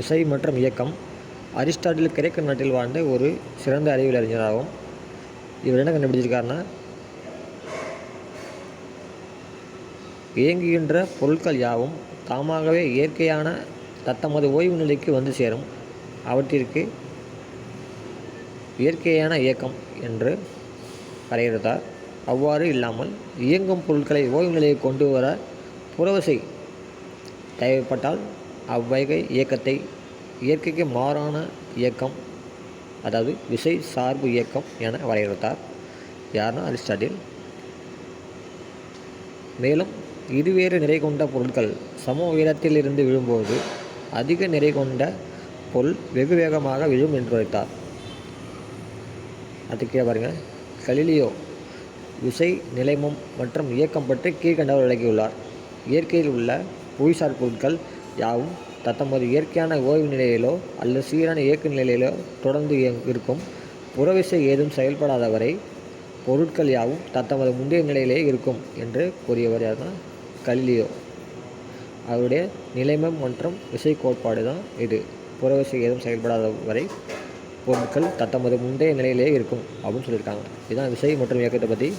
இசை மற்றும் இயக்கம். அரிஸ்டாட்டில் கிரேக்க நாட்டில் வாழ்ந்த ஒரு சிறந்த அறிவியல் அறிஞராகும் இவர் என்ன கண்டுபிடிச்சிருக்காருன்னா இயங்குகின்ற பொருட்கள் யாவும் தாமாகவே இயற்கையான தத்தமது ஓய்வு நிலைக்கு வந்து சேரும். அவற்றிற்கு இயற்கையான இயக்கம் என்று வரையறுத்தார். அவ்வாறு இல்லாமல் இயங்கும் பொருட்களை ஓய்வு நிலையை கொண்டு வர புறவசை தேவைப்பட்டால் அவ்வகை இயக்கத்தை இயற்கைக்கு மாறான இயக்கம் அதாவது விசை சார்பு இயக்கம் என வரையறுத்தார். யார்னா அரிஸ்டாட்டில். மேலும் இருவேறு நிறை கொண்ட பொருட்கள் சம உயரத்தில் இருந்து விழும்போது அதிக நிறை கொண்ட பொருள் வெகு வேகமாக விழும் என்று வைத்தார் அதுக்கே பாருங்கள் கலிலியோ விசை நிலைமம் மற்றும் இயக்கம் பற்றி கீழ்கண்டவர் விளக்கியுள்ளார். இயற்கையில் உள்ள புவிசார் பொருட்கள் யாவும் தத்தமது இயற்கையான ஓய்வு நிலையிலோ அல்லது சீரான இயக்க நிலையிலோ தொடர்ந்து இருக்கும். புறவிசை ஏதும் செயல்படாத வரை பொருட்கள் யாவும் தத்தமது முந்தைய நிலையிலே இருக்கும் என்று கூறியவர் தான் கலிலியோ. அவருடைய நிலைமம் மற்றும் விசை கோட்பாடு தான் இது. புறவிசை ஏதும் செயல்படாத வரை பொருட்கள் தத்தமது முந்தைய நிலையிலே இருக்கும் அப்படின்னு சொல்லியிருக்காங்க. இதுதான் விசை மற்றும் இயக்கத்தை பற்றி